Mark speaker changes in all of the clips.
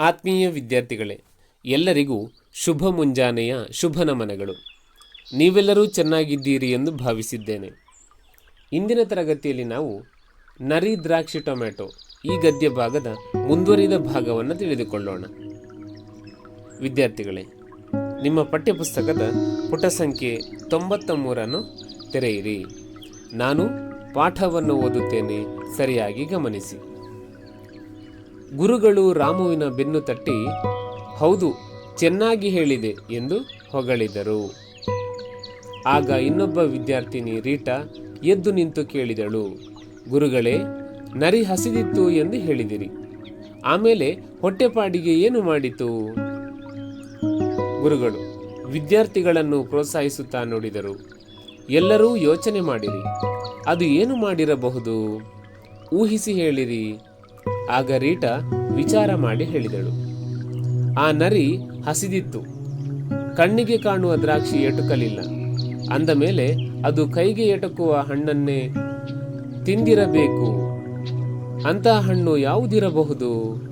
Speaker 1: ಆತ್ಮೀಯ ವಿದ್ಯಾರ್ಥಿಗಳೇ, ಎಲ್ಲರಿಗೂ ಶುಭ ಮುಂಜಾನೆಯ ಶುಭ ನಮನಗಳು. ನೀವೆಲ್ಲರೂ ಚೆನ್ನಾಗಿದ್ದೀರಿ ಎಂದು ಭಾವಿಸಿದ್ದೇನೆ. ಇಂದಿನ ತರಗತಿಯಲ್ಲಿ ನಾವು ನರಿ ದ್ರಾಕ್ಷಿ ಟೊಮ್ಯಾಟೊ ಈ ಗದ್ಯ ಭಾಗದ ಮುಂದುವರಿದ ಭಾಗವನ್ನು ತಿಳಿದುಕೊಳ್ಳೋಣ. ವಿದ್ಯಾರ್ಥಿಗಳೇ, ನಿಮ್ಮ ಪಠ್ಯಪುಸ್ತಕದ ಪುಟ ಸಂಖ್ಯೆ ತೊಂಬತ್ತ ಮೂರನ್ನು ತೆರೆಯಿರಿ. ನಾನು ಪಾಠವನ್ನು ಓದುತ್ತೇನೆ, ಸರಿಯಾಗಿ ಗಮನಿಸಿ. ಗುರುಗಳು ರಾಮುವಿನ ಬೆನ್ನು ತಟ್ಟಿ, ಹೌದು, ಚೆನ್ನಾಗಿ ಹೇಳಿದೆ ಎಂದು ಹೊಗಳಿದರು. ಆಗ ಇನ್ನೊಬ್ಬ ವಿದ್ಯಾರ್ಥಿನಿ ರೀಟಾ ಎದ್ದು ನಿಂತು ಕೇಳಿದಳು, ಗುರುಗಳೇ, ನರಿ ಹಸಿದಿತ್ತು ಎಂದು ಹೇಳಿದಿರಿ. ಆಮೇಲೆ ಹೊಟ್ಟೆಪಾಡಿಗೆ ಏನು ಮಾಡಿತು? ಗುರುಗಳು ವಿದ್ಯಾರ್ಥಿಗಳನ್ನು ಪ್ರೋತ್ಸಾಹಿಸುತ್ತಾ ನೋಡಿದರು, ಎಲ್ಲರೂ ಯೋಚನೆ ಮಾಡಿರಿ, ಅದು ಏನು ಮಾಡಿರಬಹುದು? ಊಹಿಸಿ ಹೇಳಿರಿ. ಆಗ ರೀಟಾ ವಿಚಾರ ಮಾಡಿ ಹೇಳಿದಳು. ಆ ನರಿ ಹಸಿದಿತ್ತು. ಕಣ್ಣಿಗೆ ಕಾಣುವ ದ್ರಾಕ್ಷಿ ಎಟುಕಲಿಲ್ಲ. ಅಂದ ಮೇಲೆ, ಅದು ಕೈಗೆ ಎಟುಕುವ ಹಣ್ಣನ್ನೇ ತಿಂದಿರಬೇಕು. ಅಂತಹ ಹಣ್ಣು ಯಾವುದಿರಬಹುದು?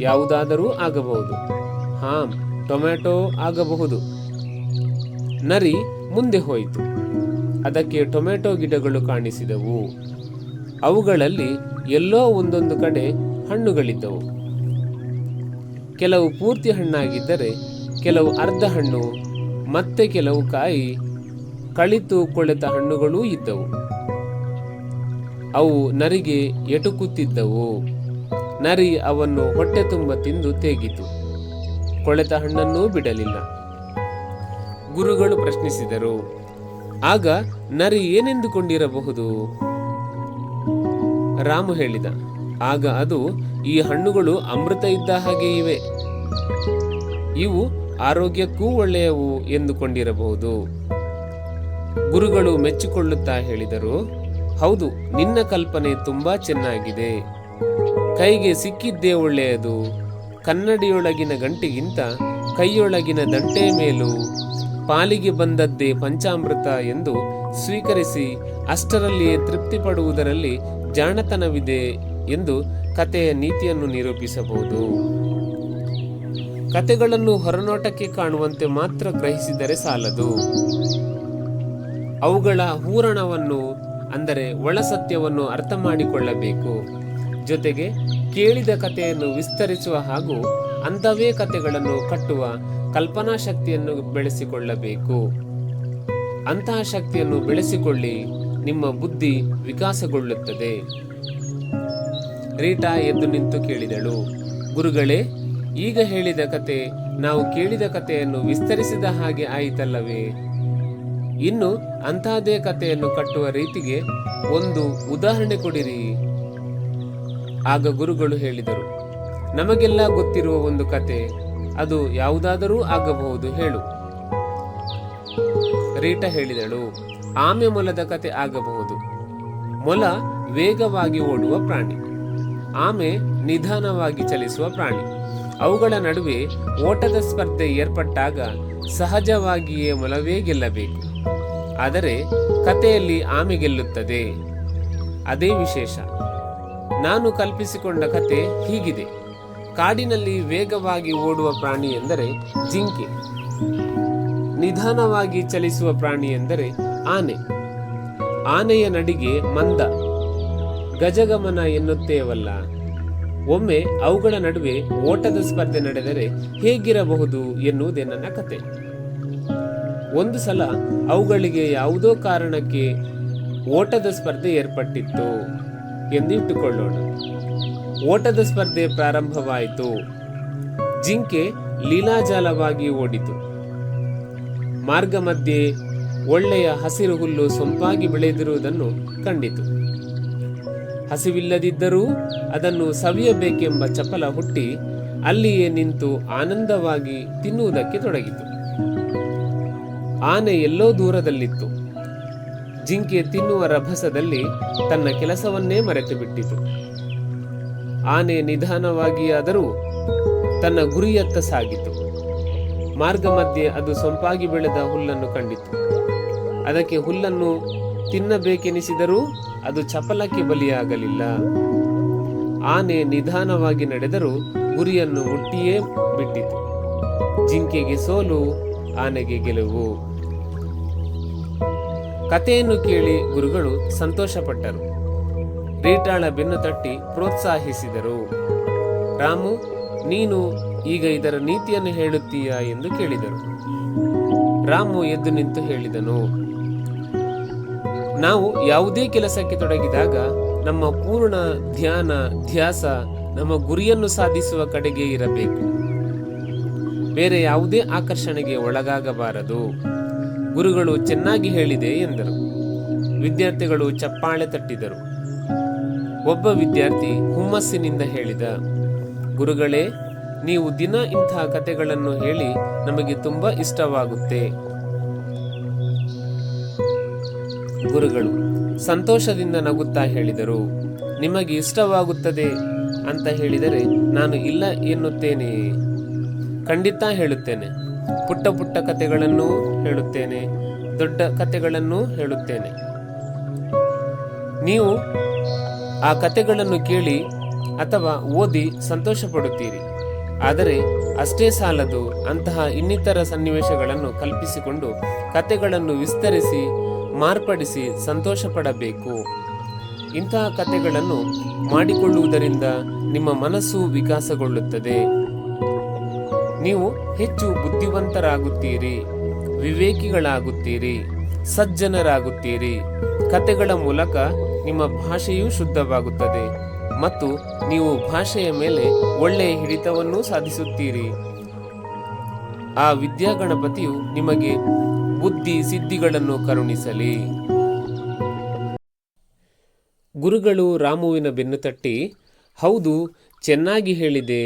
Speaker 1: ಯಾವುದಾದರೂ ಆಗಬಹುದು. ಹಾಂ, ಟೊಮ್ಯಾಟೊ ಆಗಬಹುದು. ನರಿ ಮುಂದೆ ಹೋಯಿತು. ಅದಕ್ಕೆ ಟೊಮೆಟೊ ಗಿಡಗಳು ಕಾಣಿಸಿದವು. ಅವುಗಳಲ್ಲಿ ಎಲ್ಲೋ ಒಂದೊಂದು ಕಡೆ ಹಣ್ಣುಗಳಿದ್ದವು. ಕೆಲವು ಪೂರ್ತಿ ಹಣ್ಣಾಗಿದ್ದರೆ ಕೆಲವು ಅರ್ಧ ಹಣ್ಣು, ಮತ್ತೆ ಕೆಲವು ಕಾಯಿ, ಕಳಿತು ಕೊಳೆತ ಹಣ್ಣುಗಳೂ ಇದ್ದವು. ಅವು ನರಿಗೆ ಎಟುಕುತ್ತಿದ್ದವು. ನರಿ ಅವನ್ನು ಹೊಟ್ಟೆ ತುಂಬ ತಿಂದು ತೇಗಿತು. ಕೊಳೆತ ಹಣ್ಣನ್ನೂ ಬಿಡಲಿಲ್ಲ. ಗುರುಗಳು ಪ್ರಶ್ನಿಸಿದರು, ಆಗ ನರಿ ಏನೆಂದುಕೊಂಡಿರಬಹುದು? ರಾಮು ಹೇಳಿದ ಆಗ ಅದು ಈ ಹಣ್ಣುಗಳು ಅಮೃತ ಇದ್ದ ಹಾಗೆ ಇವೆ. ಇವು ಆರೋಗ್ಯಕ್ಕೂ ಒಳ್ಳೆಯವು ಎಂದುಕೊಂಡಿರಬಹುದು. ಗುರುಗಳು ಮೆಚ್ಚಿಕೊಳ್ಳುತ್ತಾ ಹೇಳಿದರು, ಹೌದು, ನಿನ್ನ ಕಲ್ಪನೆ ತುಂಬಾ ಚೆನ್ನಾಗಿದೆ. ಕೈಗೆ ಸಿಕ್ಕಿದ್ದೇ ಒಳ್ಳೆಯದು. ಕನ್ನಡಿಯೊಳಗಿನ ಗಂಟೆಗಿಂತ ಕೈಯೊಳಗಿನ ದಂಟೆ ಮೇಲೂ ಪಾಲಿಗೆ ಬಂದದ್ದೇ ಪಂಚಾಮೃತ ಎಂದು ಸ್ವೀಕರಿಸಿ ಅಷ್ಟರಲ್ಲಿಯೇ ತೃಪ್ತಿ ಪಡುವುದರಲ್ಲಿ ಜಾಣತನವಿದೆ ಎಂದು ಕಥೆಯ ನೀತಿಯನ್ನು ನಿರೂಪಿಸಬಹುದು. ಕತೆಗಳನ್ನು ಹೊರನೋಟಕ್ಕೆ ಕಾಣುವಂತೆ ಮಾತ್ರ ಗ್ರಹಿಸಿದರೆ ಸಾಲದು. ಅವುಗಳ ಹೂರಣವನ್ನು, ಅಂದರೆ ಒಳ ಸತ್ಯವನ್ನು ಅರ್ಥ ಮಾಡಿಕೊಳ್ಳಬೇಕು. ಜೊತೆಗೆ ಕೇಳಿದ ಕಥೆಯನ್ನು ವಿಸ್ತರಿಸುವ ಹಾಗೂ ಅಂಥವೇ ಕಥೆಗಳನ್ನು ಕಟ್ಟುವ ಕಲ್ಪನಾ ಶಕ್ತಿಯನ್ನು ಬೆಳೆಸಿಕೊಳ್ಳಬೇಕು. ಅಂತಹ ಶಕ್ತಿಯನ್ನು ಬೆಳೆಸಿಕೊಳ್ಳಿ, ನಿಮ್ಮ ಬುದ್ಧಿ ವಿಕಾಸಗೊಳ್ಳುತ್ತದೆ. ರೀಟಾ ಎದ್ದು ನಿಂತು ಕೇಳಿದಳು. ಗುರುಗಳೇ, ಈಗ ಹೇಳಿದ ಕತೆ ನಾವು ಕೇಳಿದ ಕಥೆಯನ್ನು ವಿಸ್ತರಿಸಿದ ಹಾಗೆ ಆಯಿತಲ್ಲವೇ? ಇನ್ನು ಅಂತಹದೇ ಕಥೆಯನ್ನು ಕಟ್ಟುವ ರೀತಿಗೆ ಒಂದು ಉದಾಹರಣೆ ಕೊಡಿರಿ. ಆಗ ಗುರುಗಳು ಹೇಳಿದರು, ನಮಗೆಲ್ಲ ಗೊತ್ತಿರುವ ಒಂದು ಕತೆ, ಅದು ಯಾವುದಾದರೂ ಆಗಬಹುದು, ಹೇಳು. ರೀಟಾ ಹೇಳಿದಳು, ಆಮೆ ಮೊಲದ ಕತೆ ಆಗಬಹುದು. ಮೊಲ ವೇಗವಾಗಿ ಓಡುವ ಪ್ರಾಣಿ. ಆಮೆ ನಿಧಾನವಾಗಿ ಚಲಿಸುವ ಪ್ರಾಣಿ. ಅವುಗಳ ನಡುವೆ ಓಟದ ಸ್ಪರ್ಧೆ ಏರ್ಪಟ್ಟಾಗ ಸಹಜವಾಗಿಯೇ ಮೊಲವೇ ಗೆಲ್ಲಬೇಕು. ಆದರೆ ಕಥೆಯಲ್ಲಿ ಆಮೆ ಗೆಲ್ಲುತ್ತದೆ. ಅದೇ ವಿಶೇಷ. ನಾನು ಕಲ್ಪಿಸಿಕೊಂಡ ಕತೆ ಹೀಗಿದೆ. ಕಾಡಿನಲ್ಲಿ ವೇಗವಾಗಿ ಓಡುವ ಪ್ರಾಣಿ ಎಂದರೆ ಜಿಂಕೆ. ನಿಧಾನವಾಗಿ ಚಲಿಸುವ ಪ್ರಾಣಿ ಎಂದರೆ ಆನೆ. ಆನೆಯ ನಡಿಗೆ ಮಂದ. ಗಜಗಮನ ಎನ್ನುತ್ತೇವಲ್ಲ. ಒಮ್ಮೆ ಅವುಗಳ ನಡುವೆ ಓಟದ ಸ್ಪರ್ಧೆ ನಡೆದರೆ ಹೇಗಿರಬಹುದು ಎನ್ನುವುದೇ ನನ್ನ ಕತೆ. ಒಂದು ಸಲ ಅವುಗಳಿಗೆ ಯಾವುದೋ ಕಾರಣಕ್ಕೆ ಓಟದ ಸ್ಪರ್ಧೆ ಏರ್ಪಟ್ಟಿತ್ತು ಎಂದು ಇಟ್ಟುಕೊಳ್ಳೋಣ ಓಟದ ಸ್ಪರ್ಧೆ ಪ್ರಾರಂಭವಾಯಿತು. ಜಿಂಕೆ ಲೀಲಾಜಾಲವಾಗಿ ಓಡಿತು. ಮಾರ್ಗ ಮಧ್ಯೆ ಒಳ್ಳೆಯ ಹಸಿರು ಹುಲ್ಲು ಸೊಂಪಾಗಿ ಬೆಳೆದಿರುವುದನ್ನು ಕಂಡಿತು. ಹಸಿವಿಲ್ಲದಿದ್ದರೂ ಅದನ್ನು ಸವಿಯಬೇಕೆಂಬ ಚಪಲ ಹುಟ್ಟಿ ಅಲ್ಲಿಯೇ ನಿಂತು ಆನಂದವಾಗಿ ತಿನ್ನುವುದಕ್ಕೆ ತೊಡಗಿತು. ಆನೆ ಎಲ್ಲೋ ದೂರದಲ್ಲಿತ್ತು. ಜಿಂಕೆ ತಿನ್ನುವ ರಭಸದಲ್ಲಿ ತನ್ನ ಕೆಲಸವನ್ನೇ ಮರೆತು ಬಿಟ್ಟಿತು ಆನೆ ನಿಧಾನವಾಗಿಯಾದರೂ ತನ್ನ ಗುರಿಯತ್ತ ಸಾಗಿತು. ಮಾರ್ಗ ಮಧ್ಯೆ ಅದು ಸೊಂಪಾಗಿ ಬೆಳೆದ ಹುಲ್ಲನ್ನು ಕಂಡಿತು. ಅದಕ್ಕೆ ಹುಲ್ಲನ್ನು ತಿನ್ನಬೇಕೆನಿಸಿದರೂ ಅದು ಚಪಲಕ್ಕೆ ಬಲಿಯಾಗಲಿಲ್ಲ. ಆನೆ ನಿಧಾನವಾಗಿ ನಡೆದರೂ ಗುರಿಯನ್ನು ಮುಟ್ಟಿಯೇ ಬಿಟ್ಟಿತು. ಜಿಂಕೆಗೆ ಸೋಲು, ಆನೆಗೆ ಗೆಲುವು. ಕಥೆಯನ್ನು ಕೇಳಿ ಗುರುಗಳು ಸಂತೋಷಪಟ್ಟರು. ರೀಟಾಳ ಬೆನ್ನು ತಟ್ಟಿ ಪ್ರೋತ್ಸಾಹಿಸಿದರು. ರಾಮು, ನೀನು ಈಗ ಇದರ ನೀತಿಯನ್ನು ಹೇಳುತ್ತೀಯಾ ಎಂದು ಕೇಳಿದರು. ರಾಮು ಎದ್ದು ನಿಂತು ಹೇಳಿದನು ನಾವು ಯಾವುದೇ ಕೆಲಸಕ್ಕೆ ತೊಡಗಿದಾಗ ನಮ್ಮ ಪೂರ್ಣ ಧ್ಯಾನ, ಧ್ಯಾಸ ನಮ್ಮ ಗುರಿಯನ್ನು ಸಾಧಿಸುವ ಕಡೆಗೆ ಇರಬೇಕು. ಬೇರೆ ಯಾವುದೇ ಆಕರ್ಷಣೆಗೆ ಒಳಗಾಗಬಾರದು. ಗುರುಗಳು ಚೆನ್ನಾಗಿ ಹೇಳಿದೆ ಎಂದರು. ವಿದ್ಯಾರ್ಥಿಗಳು ಚಪ್ಪಾಳೆ ತಟ್ಟಿದರು. ಒಬ್ಬ ವಿದ್ಯಾರ್ಥಿ ಹುಮ್ಮಸ್ಸಿನಿಂದ ಹೇಳಿದ, ಗುರುಗಳೇ, ನೀವು ದಿನ ಇಂತಹ ಕಥೆಗಳನ್ನು ಹೇಳಿ ನಮಗೆ ತುಂಬಾ ಇಷ್ಟವಾಗುತ್ತೆ. ಗುರುಗಳು ಸಂತೋಷದಿಂದ ನಗುತ್ತಾ ಹೇಳಿದರು, ನಿಮಗೆ ಇಷ್ಟವಾಗುತ್ತದೆ ಅಂತ ಹೇಳಿದರೆ ನಾನು ಇಲ್ಲ ಎನ್ನುತ್ತೇನೆ. ಖಂಡಿತ ಹೇಳುತ್ತೇನೆ. ಪುಟ್ಟ ಪುಟ್ಟ ಕಥೆಗಳನ್ನು ಹೇಳುತ್ತೇನೆ. ದೊಡ್ಡ ಕಥೆಗಳನ್ನು ಹೇಳುತ್ತೇನೆ. ನೀವು ಆ ಕಥೆಗಳನ್ನು ಕೇಳಿ ಅಥವಾ ಓದಿ ಸಂತೋಷ ಪಡುತ್ತೀರಿ ಆದರೆ ಅಷ್ಟೇ ಸಾಲದು ಅಂತಹ ಇನ್ನಿತರ ಸನ್ನಿವೇಶಗಳನ್ನು ಕಲ್ಪಿಸಿಕೊಂಡು ಕಥೆಗಳನ್ನು ವಿಸ್ತರಿಸಿ ಮಾರ್ಪಡಿಸಿ ಸಂತೋಷಪಡಬೇಕು. ಇಂತಹ ಕಥೆಗಳನ್ನು ಮಾಡಿಕೊಳ್ಳುವುದರಿಂದ ನಿಮ್ಮ ಮನಸ್ಸು ವಿಕಾಸಗೊಳ್ಳುತ್ತದೆ. ನೀವು ಹೆಚ್ಚು ಬುದ್ಧಿವಂತರಾಗುತ್ತೀರಿ, ವಿವೇಕಿಗಳಾಗುತ್ತೀರಿ, ಸಜ್ಜನರಾಗುತ್ತೀರಿ. ಕಥೆಗಳ ಮೂಲಕ ನಿಮ್ಮ ಭಾಷೆಯೂ ಶುದ್ಧವಾಗುತ್ತದೆ ಮತ್ತು ನೀವು ಭಾಷೆಯ ಮೇಲೆ ಒಳ್ಳೆಯ ಹಿಡಿತವನ್ನು ಸಾಧಿಸುತ್ತೀರಿ. ಆ ವಿದ್ಯಾಗಣಪತಿಯು ನಿಮಗೆ ಬುದ್ಧಿ ಸಿದ್ಧಿಗಳನ್ನು ಕರುಣಿಸಲಿ. ಗುರುಗಳು ರಾಮುವಿನ ಬೆನ್ನು ತಟ್ಟಿ, ಹೌದು, ಚೆನ್ನಾಗಿ ಹೇಳಿದೆ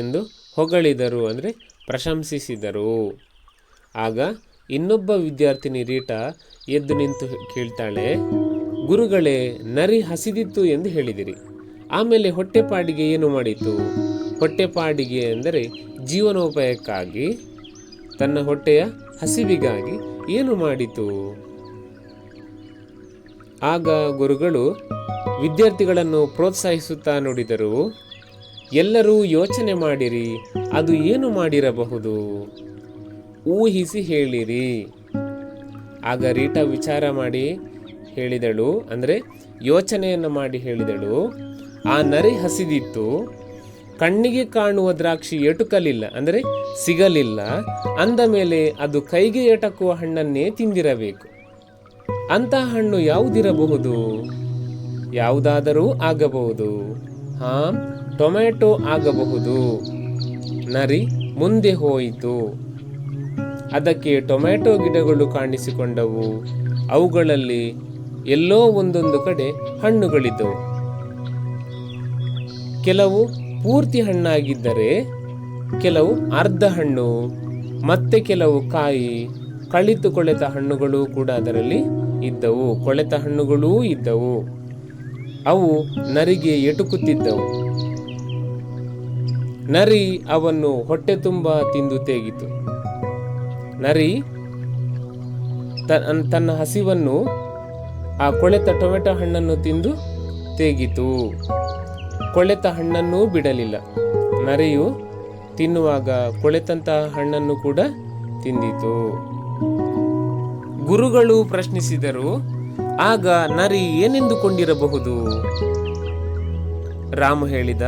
Speaker 1: ಎಂದು ಹೊಗಳಿದರು, ಅಂದರೆ ಪ್ರಶಂಸಿಸಿದರು. ಆಗ ಇನ್ನೊಬ್ಬ ವಿದ್ಯಾರ್ಥಿನಿ ರೀಟಾ ಎದ್ದು ನಿಂತು ಕೇಳ್ತಾಳೆ, ಗುರುಗಳೇ, ನರಿ ಹಸಿದಿತ್ತು ಎಂದು ಹೇಳಿದಿರಿ. ಆಮೇಲೆ ಹೊಟ್ಟೆಪಾಡಿಗೆ ಏನು ಮಾಡಿತು? ಹೊಟ್ಟೆಪಾಡಿಗೆ ಎಂದರೆ ಜೀವನೋಪಾಯಕ್ಕಾಗಿ. ತನ್ನ ಹೊಟ್ಟೆಯ ಹಸಿವಿಗಾಗಿ ಏನು ಮಾಡಿತು? ಆಗ ಗುರುಗಳು ವಿದ್ಯಾರ್ಥಿಗಳನ್ನು ಪ್ರೋತ್ಸಾಹಿಸುತ್ತಾ ನುಡಿದರು, ಎಲ್ಲರೂ ಯೋಚನೆ ಮಾಡಿರಿ, ಅದು ಏನು ಮಾಡಿರಬಹುದು? ಊಹಿಸಿ ಹೇಳಿರಿ. ಆಗ ರೀಟಾ ವಿಚಾರ ಮಾಡಿ ಹೇಳಿದಳು, ಅಂದರೆ ಯೋಚನೆಯನ್ನು ಮಾಡಿ ಹೇಳಿದಳು, ಆ ನರಿ ಹಸಿದಿತ್ತು ಕಣ್ಣಿಗೆ ಕಾಣುವ ದ್ರಾಕ್ಷಿ ಎಟುಕಲಿಲ್ಲ, ಅಂದರೆ ಸಿಗಲಿಲ್ಲ. ಅಂದ ಮೇಲೆ ಅದು ಕೈಗೆ ಎಟಕುವ ಹಣ್ಣನ್ನೇ ತಿಂದಿರಬೇಕು. ಅಂತಹ ಹಣ್ಣು ಯಾವುದಿರಬಹುದು? ಯಾವುದಾದರೂ ಆಗಬಹುದು. ಹಾ, ಟೊಮ್ಯಾಟೊ ಆಗಬಹುದು. ನರಿ ಮುಂದೆ ಹೋಯಿತು. ಅದಕ್ಕೆ ಟೊಮ್ಯಾಟೊ ಗಿಡಗಳು ಕಾಣಿಸಿಕೊಂಡವು. ಅವುಗಳಲ್ಲಿ ಎಲ್ಲೋ ಒಂದೊಂದು ಕಡೆ ಹಣ್ಣುಗಳಿದ್ದವು. ಕೆಲವು ಪೂರ್ತಿ ಹಣ್ಣಾಗಿದ್ದರೆ ಕೆಲವು ಅರ್ಧ ಹಣ್ಣು, ಮತ್ತೆ ಕೆಲವು ಕಾಯಿ, ಕಳಿತು ಕೊಳೆತ ಹಣ್ಣುಗಳು ಕೂಡ ಅದರಲ್ಲಿ ಇದ್ದವು. ಕೊಳೆತ ಹಣ್ಣುಗಳೂ ಇದ್ದವು. ಅವು ನರಿಗೆ ಎಟುಕುತ್ತಿದ್ದವು. ನರಿ ಅವನ್ನು ಹೊಟ್ಟೆ ತುಂಬ ತಿಂದು ತೇಗಿತು. ನರಿ ತನ್ನ ಹಸಿವನ್ನು ಆ ಕೊಳೆತ ಟೊಮೆಟೊ ಹಣ್ಣನ್ನು ತಿಂದು ತೇಗಿತು. ಕೊಳೆತ ಹಣ್ಣನ್ನೂ ಬಿಡಲಿಲ್ಲ. ನರೆಯು ತಿನ್ನುವಾಗ ಕೊಳೆತಂತಹ ಹಣ್ಣನ್ನು ಕೂಡ ತಿಂದಿತು. ಗುರುಗಳು ಪ್ರಶ್ನಿಸಿದರು, ಆಗ ನರಿ ಏನೆಂದುಕೊಂಡಿರಬಹುದು? ರಾಮ ಹೇಳಿದ,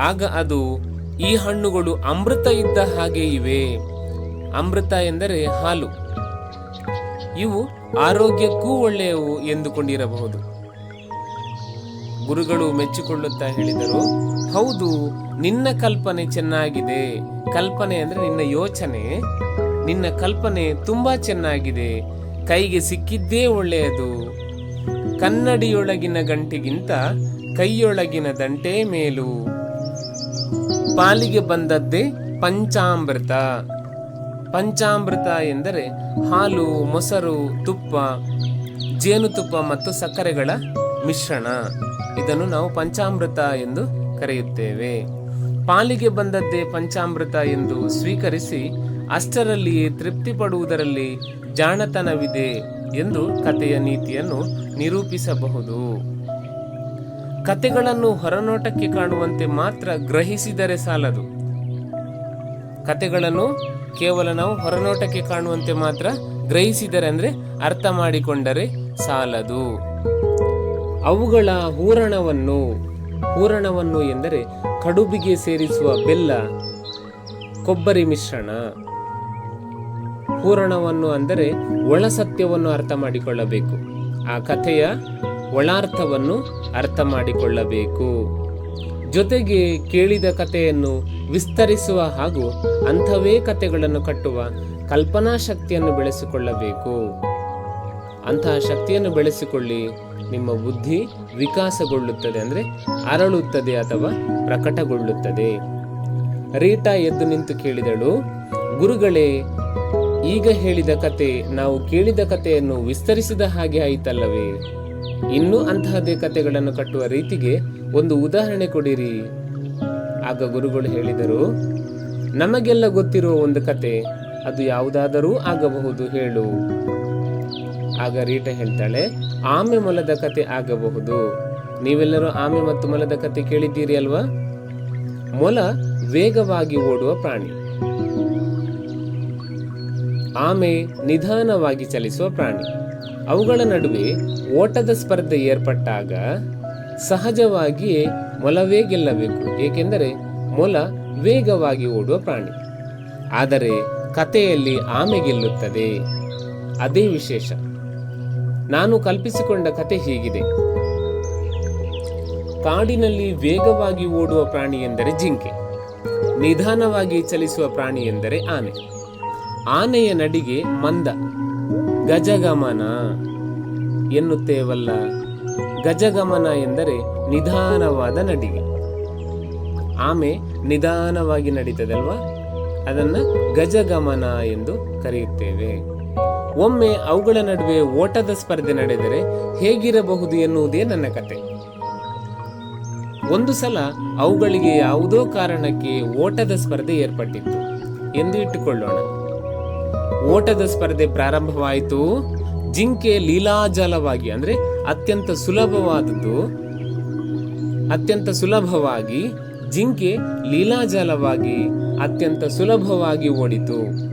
Speaker 1: ಆಗ ಅದು ಈ ಹಣ್ಣುಗಳು ಅಮೃತ ಇದ್ದ ಹಾಗೆ ಇವೆ. ಅಮೃತ ಎಂದರೆ ಹಾಲು. ಇವು ಆರೋಗ್ಯಕ್ಕೂ ಒಳ್ಳೆಯವು ಎಂದುಕೊಂಡಿರಬಹುದು. ಗುರುಗಳು ಮೆಚ್ಚಿಕೊಳ್ಳುತ್ತಾ ಹೇಳಿದರು, ಹೌದು, ನಿನ್ನ ಕಲ್ಪನೆ ಚೆನ್ನಾಗಿದೆ. ಕಲ್ಪನೆ ಅಂದ್ರೆ ನಿನ್ನ ಯೋಚನೆ. ನಿನ್ನ ಕಲ್ಪನೆ ತುಂಬಾ ಚೆನ್ನಾಗಿದೆ. ಕೈಗೆ ಸಿಕ್ಕಿದ್ದೇ ಒಳ್ಳೆಯದು. ಕನ್ನಡಿಯೊಳಗಿನ ಗಂಟಿಗಿಂತ ಕೈಯೊಳಗಿನ ದಂಟೇ ಮೇಲು. ಪಾಲಿಗೆ ಬಂದದ್ದೇ ಪಂಚಾಮೃತ. ಪಂಚಾಮೃತ ಎಂದರೆ ಹಾಲು, ಮೊಸರು, ತುಪ್ಪ, ಜೇನುತುಪ್ಪ ಮತ್ತು ಸಕ್ಕರೆಗಳ ಮಿಶ್ರಣ. ಇದನ್ನು ನಾವು ಪಂಚಾಮೃತ ಎಂದು ಕರೆಯುತ್ತೇವೆ. ಪಾಲಿಗೆ ಬಂದದ್ದೇ ಪಂಚಾಮೃತ ಎಂದು ಸ್ವೀಕರಿಸಿ ಅಷ್ಟರಲ್ಲಿಯೇ ತೃಪ್ತಿ ಪಡುವುದರಲ್ಲಿ ಜಾಣತನವಿದೆ ಎಂದು ಕಥೆಯ ನೀತಿಯನ್ನು ನಿರೂಪಿಸಬಹುದು. ಕತೆಗಳನ್ನು ಹೊರನೋಟಕ್ಕೆ ಕಾಣುವಂತೆ ಮಾತ್ರ ಗ್ರಹಿಸಿದರೆ ಸಾಲದು. ಕತೆಗಳನ್ನು ಕೇವಲ ನಾವು ಹೊರನೋಟಕ್ಕೆ ಕಾಣುವಂತೆ ಮಾತ್ರ ಗ್ರಹಿಸಿದರೆ ಅಂದರೆ ಅರ್ಥ ಮಾಡಿಕೊಂಡರೆ ಸಾಲದು. ಅವುಗಳ ಹೂರಣವನ್ನು ಹೂರಣವನ್ನು ಎಂದರೆ ಕಡುಬಿಗೆ ಸೇರಿಸುವ ಬೆಲ್ಲ, ಕೊಬ್ಬರಿ ಮಿಶ್ರಣ. ಹೂರಣವನ್ನು ಅಂದರೆ ಒಳ ಸತ್ಯವನ್ನು ಅರ್ಥ ಮಾಡಿಕೊಳ್ಳಬೇಕು, ಆ ಕಥೆಯ ಒಳಾರ್ಥವನ್ನು ಅರ್ಥ ಮಾಡಿಕೊಳ್ಳಬೇಕು. ಜೊತೆಗೆ ಕೇಳಿದ ಕಥೆಯನ್ನು ವಿಸ್ತರಿಸುವ ಹಾಗೂ ಅಂಥವೇ ಕಥೆಗಳನ್ನು ಕಟ್ಟುವ ಕಲ್ಪನಾ ಶಕ್ತಿಯನ್ನು ಬೆಳೆಸಿಕೊಳ್ಳಬೇಕು. ಅಂತಹ ಶಕ್ತಿಯನ್ನು ಬೆಳೆಸಿಕೊಳ್ಳಿ. ನಿಮ್ಮ ಬುದ್ಧಿ ವಿಕಾಸಗೊಳ್ಳುತ್ತದೆ ಅಂದರೆ ಅರಳುತ್ತದೆ ಅಥವಾ ಪ್ರಕಟಗೊಳ್ಳುತ್ತದೆ. ರೀಟಾ ಎದ್ದು ನಿಂತು ಕೇಳಿದಳು, ಗುರುಗಳೇ, ಈಗ ಹೇಳಿದ ಕತೆ ನಾವು ಕೇಳಿದ ಕಥೆಯನ್ನು ವಿಸ್ತರಿಸಿದ ಹಾಗೆ ಆಯಿತಲ್ಲವೇ? ಇನ್ನೂ ಅಂತಹದೇ ಕಥೆಗಳನ್ನು ಕಟ್ಟುವ ರೀತಿಗೆ ಒಂದು ಉದಾಹರಣೆ ಕೊಡಿರಿ. ಆಗ ಗುರುಗಳು ಹೇಳಿದರು, ನಮಗೆಲ್ಲ ಗೊತ್ತಿರುವ ಒಂದು ಕತೆ, ಅದು ಯಾವುದಾದರೂ ಆಗಬಹುದು, ಹೇಳು. ಆಗ ರೀಟ ಹೇಳ್ತಾಳೆ, ಆಮೆ ಮೊಲದ ಕತೆ ಆಗಬಹುದು. ನೀವೆಲ್ಲರೂ ಆಮೆ ಮತ್ತು ಮೊಲದ ಕತೆ ಕೇಳಿದ್ದೀರಿ ಅಲ್ವಾ? ಮೊಲ ವೇಗವಾಗಿ ಓಡುವ ಪ್ರಾಣಿ. ಆಮೆ ನಿಧಾನವಾಗಿ ಚಲಿಸುವ ಪ್ರಾಣಿ. ಅವುಗಳ ನಡುವೆ ಓಟದ ಸ್ಪರ್ಧೆ ಏರ್ಪಟ್ಟಾಗ ಸಹಜವಾಗಿಯೇ ಮೊಲವೇ ಗೆಲ್ಲಬೇಕು ಏಕೆಂದರೆ ಮೊಲ ವೇಗವಾಗಿ ಓಡುವ ಪ್ರಾಣಿ. ಆದರೆ ಕಥೆಯಲ್ಲಿ ಆಮೆ ಗೆಲ್ಲುತ್ತದೆ. ಅದೇ ವಿಶೇಷ. ನಾನು ಕಲ್ಪಿಸಿಕೊಂಡ ಕತೆ ಹೀಗಿದೆ. ಕಾಡಿನಲ್ಲಿ ವೇಗವಾಗಿ ಓಡುವ ಪ್ರಾಣಿ ಎಂದರೆ ಜಿಂಕೆ. ನಿಧಾನವಾಗಿ ಚಲಿಸುವ ಪ್ರಾಣಿ ಎಂದರೆ ಆನೆ. ಆನೆಯ ನಡಿಗೆ ಮಂದ. ಗಜಗಮನ ಎನ್ನುತ್ತೇವಲ್ಲ. ಗಜಗಮನ ಎಂದರೆ ನಿಧಾನವಾದ ನಡಿಗೆ. ಆಮೆ ನಿಧಾನವಾಗಿ ನಡೀತದಲ್ವಾ? ಅದನ್ನು ಗಜಗಮನ ಎಂದು ಕರೆಯುತ್ತೇವೆ. ಒಮ್ಮೆ ಅವುಗಳ ನಡುವೆ ಓಟದ ಸ್ಪರ್ಧೆ ನಡೆದರೆ ಹೇಗಿರಬಹುದು ಎನ್ನುವುದೇ ನನ್ನ ಕತೆ. ಒಂದು ಸಲ ಅವುಗಳಿಗೆ ಯಾವುದೋ ಕಾರಣಕ್ಕೆ ಓಟದ ಸ್ಪರ್ಧೆ ಏರ್ಪಟ್ಟಿತ್ತು. ಎಂದು ಇಟ್ಟುಕೊಳ್ಳೋಣ. ಓಟದ ಸ್ಪರ್ಧೆ ಪ್ರಾರಂಭವಾಯಿತು. ಜಿಂಕೆ ಲೀಲಾಜಲವಾಗಿ, ಅಂದ್ರೆ ಅತ್ಯಂತ ಸುಲಭವಾದದ್ದು. ಅತ್ಯಂತ ಸುಲಭವಾಗಿ ಜಿಂಕೆ ಲೀಲಾಜಲವಾಗಿ ಅತ್ಯಂತ ಸುಲಭವಾಗಿ ಓಡಿತು.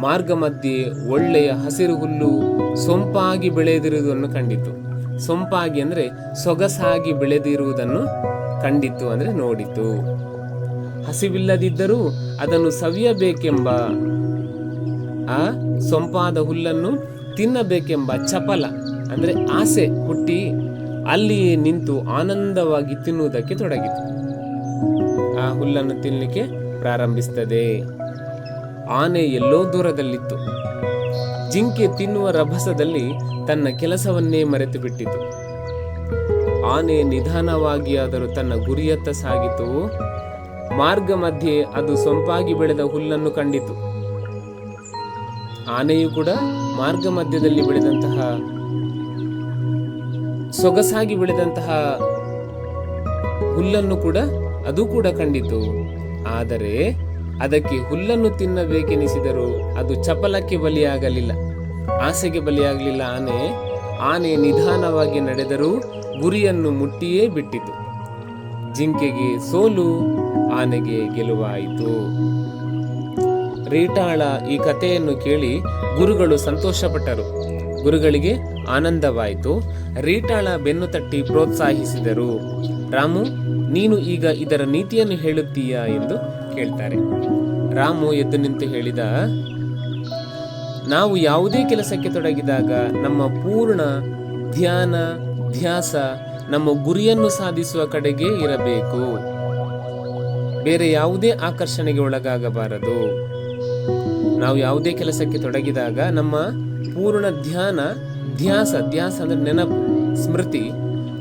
Speaker 1: ಮಾರ್ಗ ಮಧ್ಯೆ ಒಳ್ಳೆಯ ಹಸಿರು ಹುಲ್ಲು ಸೊಂಪಾಗಿ ಬೆಳೆದಿರುವುದನ್ನು ಕಂಡಿತು. ಸೊಂಪಾಗಿ ಅಂದರೆ ಸೊಗಸಾಗಿ ಬೆಳೆದಿರುವುದನ್ನು ಕಂಡಿತು ಅಂದರೆ ನೋಡಿತು. ಹಸಿವಿಲ್ಲದಿದ್ದರೂ ಅದನ್ನು ಸವಿಯಬೇಕೆಂಬ, ಆ, ಸೊಂಪಾದ ಹುಲ್ಲನ್ನು ತಿನ್ನಬೇಕೆಂಬ ಚಪಲ ಅಂದರೆ ಆಸೆ ಹುಟ್ಟಿ ಅಲ್ಲಿಯೇ ನಿಂತು ಆನಂದವಾಗಿ ತಿನ್ನುವುದಕ್ಕೆ ತೊಡಗಿತು. ಆ ಹುಲ್ಲನ್ನು ತಿನ್ನಲಿಕ್ಕೆ ಪ್ರಾರಂಭಿಸ್ತದೆ. ಆನೆ ಎಲ್ಲೋ ದೂರದಲ್ಲಿತ್ತು. ಜಿಂಕೆ ತಿನ್ನುವ ರಭಸದಲ್ಲಿ ತನ್ನ ಕೆಲಸವನ್ನೇ ಮರೆತು ಬಿಟ್ಟಿತು ಆನೆ ನಿಧಾನವಾಗಿ ಆದರೂ ತನ್ನ ಗುರಿಯತ್ತ ಸಾಗಿತು. ಮಾರ್ಗ ಮಧ್ಯೆ ಅದು ಸೊಂಪಾಗಿ ಬೆಳೆದ ಹುಲ್ಲನ್ನು ಕಂಡಿತು. ಆನೆಯು ಕೂಡ ಮಾರ್ಗ ಮಧ್ಯದಲ್ಲಿ ಬೆಳೆದಂತಹ, ಸೊಗಸಾಗಿ ಬೆಳೆದಂತಹ ಹುಲ್ಲನ್ನು ಕೂಡ ಅದು ಕೂಡ ಕಂಡಿತು. ಆದರೆ ಅದಕ್ಕೆ ಹುಲ್ಲನ್ನು ತಿನ್ನಬೇಕೆನಿಸಿದರೂ ಅದು ಚಪಲಕ್ಕೆ ಬಲಿಯಾಗಲಿಲ್ಲ. ಆಸೆಗೆ ಬಲಿಯಾಗಲಿಲ್ಲ ಆನೆ ಆನೆ ನಿಧಾನವಾಗಿ ನಡೆದರೂ ಗುರಿಯನ್ನು ಮುಟ್ಟಿಯೇ ಬಿಟ್ಟಿತು. ಜಿಂಕೆಗೆ ಸೋಲು, ಆನೆಗೆ ಗೆಲುವಾಯಿತು. ರೀಟಾಳ ಈ ಕಥೆಯನ್ನು ಕೇಳಿ ಗುರುಗಳು ಸಂತೋಷಪಟ್ಟರು. ಗುರುಗಳಿಗೆ ಆನಂದವಾಯಿತು. ರೀಟಾಳ ಬೆನ್ನು ತಟ್ಟಿ ಪ್ರೋತ್ಸಾಹಿಸಿದರು. ರಾಮು, ನೀನು ಈಗ ಇದರ ನೀತಿಯನ್ನು ಹೇಳುತ್ತೀಯಾ ಎಂದು ಕೇಳ್ತಾರೆ. ರಾಮು ಎದ್ದು ನಿಂತು ಹೇಳಿದ, ನಾವು ಯಾವುದೇ ಕೆಲಸಕ್ಕೆ ತೊಡಗಿದಾಗ ನಮ್ಮ ಪೂರ್ಣ ಧ್ಯಾನ, ಧ್ಯಾಸ ನಮ್ಮ ಗುರಿಯನ್ನು ಸಾಧಿಸುವ ಕಡೆಗೆ ಇರಬೇಕು. ಬೇರೆ ಯಾವುದೇ ಆಕರ್ಷಣೆಗೆ ಒಳಗಾಗಬಾರದು. ನಾವು ಯಾವುದೇ ಕೆಲಸಕ್ಕೆ ತೊಡಗಿದಾಗ ನಮ್ಮ ಪೂರ್ಣ ಧ್ಯಾನ, ಧ್ಯಾಸ ಧ್ಯಾಸ ಅಂದ್ರೆ ನೆನಪು, ಸ್ಮೃತಿ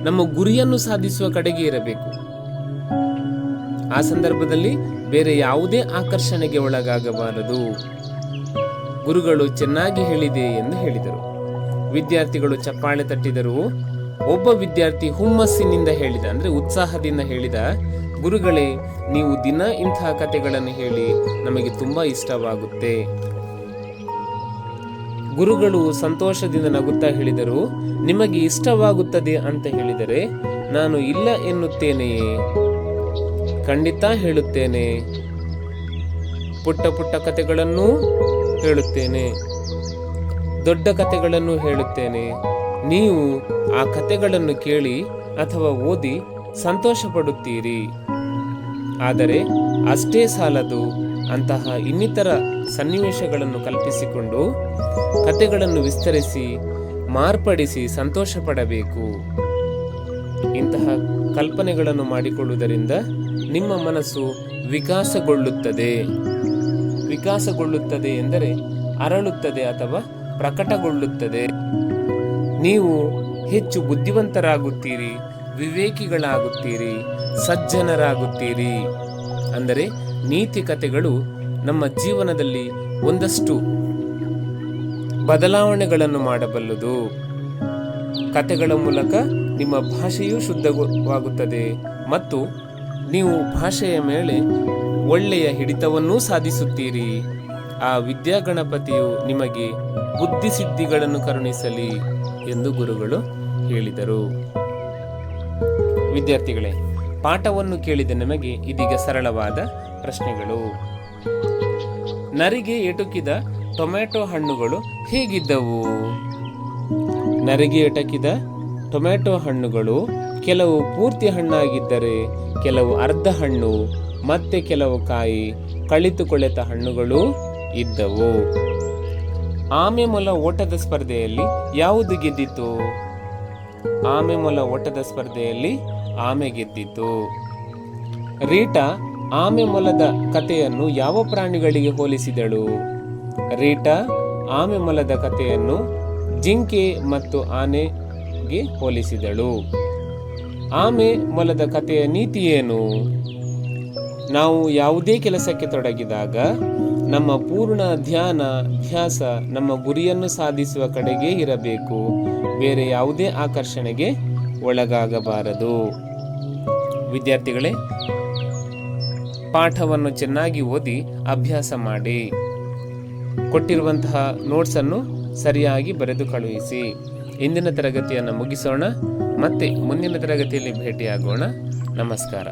Speaker 1: ನಮ್ಮ ಗುರಿಯನ್ನು ಸಾಧಿಸುವ ಕಡೆಗೆ ಇರಬೇಕು. ಆ ಸಂದರ್ಭದಲ್ಲಿ ಬೇರೆ ಯಾವುದೇ ಆಕರ್ಷಣೆಗೆ ಒಳಗಾಗಬಾರದು. ಗುರುಗಳು ಚೆನ್ನಾಗಿ ಹೇಳಿದೆ ಎಂದು ಹೇಳಿದರು. ವಿದ್ಯಾರ್ಥಿಗಳು ಚಪ್ಪಾಳೆ ತಟ್ಟಿದರು. ಒಬ್ಬ ವಿದ್ಯಾರ್ಥಿ ಹುಮ್ಮಸ್ಸಿನಿಂದ ಹೇಳಿದ, ಅಂದ್ರೆ ಉತ್ಸಾಹದಿಂದ ಹೇಳಿದ, ಗುರುಗಳೇ, ನೀವು ದಿನ ಇಂತಹ ಕಥೆಗಳನ್ನು ಹೇಳಿ ನಮಗೆ ತುಂಬಾ ಇಷ್ಟವಾಗುತ್ತೆ. ಗುರುಗಳು ಸಂತೋಷದಿಂದ ನಗುತ್ತಾ ಹೇಳಿದರು, ನಿಮಗೆ ಇಷ್ಟವಾಗುತ್ತದೆ ಅಂತ ಹೇಳಿದರೆ ನಾನು ಇಲ್ಲ ಎನ್ನುತ್ತೇನೆಯೇ? ಖಂಡಿತ ಹೇಳುತ್ತೇನೆ. ಪುಟ್ಟ ಪುಟ್ಟ ಕಥೆಗಳನ್ನು ಹೇಳುತ್ತೇನೆ. ದೊಡ್ಡ ಕಥೆಗಳನ್ನು ಹೇಳುತ್ತೇನೆ. ನೀವು ಆ ಕಥೆಗಳನ್ನು ಕೇಳಿ ಅಥವಾ ಓದಿ ಸಂತೋಷ ಪಡುತ್ತೀರಿ ಆದರೆ ಅಷ್ಟೇ ಸಾಲದು ಅಂತಹ ಇನ್ನಿತರ ಸನ್ನಿವೇಶಗಳನ್ನು ಕಲ್ಪಿಸಿಕೊಂಡು ಕಥೆಗಳನ್ನು ವಿಸ್ತರಿಸಿ ಮಾರ್ಪಡಿಸಿ ಸಂತೋಷ ಪಡಬೇಕು ಇಂತಹ ಕಲ್ಪನೆಗಳನ್ನು ಮಾಡಿಕೊಳ್ಳುವುದರಿಂದ ನಿಮ್ಮ ಮನಸ್ಸು ವಿಕಾಸಗೊಳ್ಳುತ್ತದೆ. ವಿಕಾಸಗೊಳ್ಳುತ್ತದೆ ಎಂದರೆ ಅರಳುತ್ತದೆ ಅಥವಾ ಪ್ರಕಟಗೊಳ್ಳುತ್ತದೆ. ನೀವು ಹೆಚ್ಚು ಬುದ್ಧಿವಂತರಾಗುತ್ತೀರಿ, ವಿವೇಕಿಗಳಾಗುತ್ತೀರಿ, ಸಜ್ಜನರಾಗುತ್ತೀರಿ. ಅಂದರೆ ನೀತಿ ಕಥೆಗಳು ನಮ್ಮ ಜೀವನದಲ್ಲಿ ಒಂದಷ್ಟು ಬದಲಾವಣೆಗಳನ್ನು ಮಾಡಬಲ್ಲದು. ಕಥೆಗಳ ಮೂಲಕ ನಿಮ್ಮ ಭಾಷೆಯೂ ಶುದ್ಧವಾಗುತ್ತದೆ ಮತ್ತು ನೀವು ಭಾಷೆಯ ಮೇಲೆ ಒಳ್ಳೆಯ ಹಿಡಿತವನ್ನೂ ಸಾಧಿಸುತ್ತೀರಿ. ಆ ವಿದ್ಯಾಗಣಪತಿಯು ನಿಮಗೆ ಬುದ್ಧಿಸಿದ್ಧಿಗಳನ್ನು ಕರುಣಿಸಲಿ ಎಂದು ಗುರುಗಳು ಹೇಳಿದರು. ವಿದ್ಯಾರ್ಥಿಗಳೇ, ಪಾಠವನ್ನು ಕೇಳಿದ ನಿಮಗೆ ಇದೀಗ ಸರಳವಾದ ಪ್ರಶ್ನೆಗಳು. ನರಿಗೆ ಎಟುಕಿದ ಟೊಮ್ಯಾಟೊ ಹಣ್ಣುಗಳು ಹೇಗಿದ್ದವು? ನರಿಗೆ ಎಟಕಿದ ಟೊಮ್ಯಾಟೊ ಹಣ್ಣುಗಳು ಕೆಲವು ಪೂರ್ತಿ ಹಣ್ಣಾಗಿದ್ದರೆ ಕೆಲವು ಅರ್ಧ ಹಣ್ಣು, ಮತ್ತೆ ಕೆಲವು ಕಾಯಿ ಕಳಿತು ಕೊಳೆತ ಹಣ್ಣುಗಳು ಇದ್ದವು. ಆಮೆ ಮೊಲ ಓಟದ ಸ್ಪರ್ಧೆಯಲ್ಲಿ ಯಾವುದು ಗೆದ್ದಿತು? ಆಮೆ ಮೊಲ ಓಟದ ಸ್ಪರ್ಧೆಯಲ್ಲಿ ಆಮೆ ಗೆದ್ದಿತು. ರೀಟಾ ಆಮೆ ಮೊಲದ ಕಥೆಯನ್ನು ಯಾವ ಪ್ರಾಣಿಗಳಿಗೆ ಹೋಲಿಸಿದಳು? ರೀಟಾ ಆಮೆ ಮೊಲದ ಕಥೆಯನ್ನು ಜಿಂಕೆ ಮತ್ತು ಆನೆಗೆ ಹೋಲಿಸಿದಳು. ಆಮೆ ಮೊಲದ ಕಥೆಯ ನೀತಿ ಏನು? ನಾವು ಯಾವುದೇ ಕೆಲಸಕ್ಕೆ ತೊಡಗಿದಾಗ ನಮ್ಮ ಪೂರ್ಣ ಧ್ಯಾನ, ಧ್ಯಾಸ ನಮ್ಮ ಗುರಿಯನ್ನು ಸಾಧಿಸುವ ಕಡೆಗೆ ಇರಬೇಕು. ಬೇರೆ ಯಾವುದೇ ಆಕರ್ಷಣೆಗೆ ಒಳಗಾಗಬಾರದು. ವಿದ್ಯಾರ್ಥಿಗಳೇ, ಪಾಠವನ್ನು ಚೆನ್ನಾಗಿ ಓದಿ ಅಭ್ಯಾಸ ಮಾಡಿ. ಕೊಟ್ಟಿರುವಂತಹ ನೋಟ್ಸನ್ನು ಸರಿಯಾಗಿ ಬರೆದು ಕಳುಹಿಸಿ. ಇಂದಿನ ತರಗತಿಯನ್ನು ಮುಗಿಸೋಣ. ಮತ್ತೆ ಮುಂದಿನ ತರಗತಿಯಲ್ಲಿ ಭೇಟಿಯಾಗೋಣ. ನಮಸ್ಕಾರ.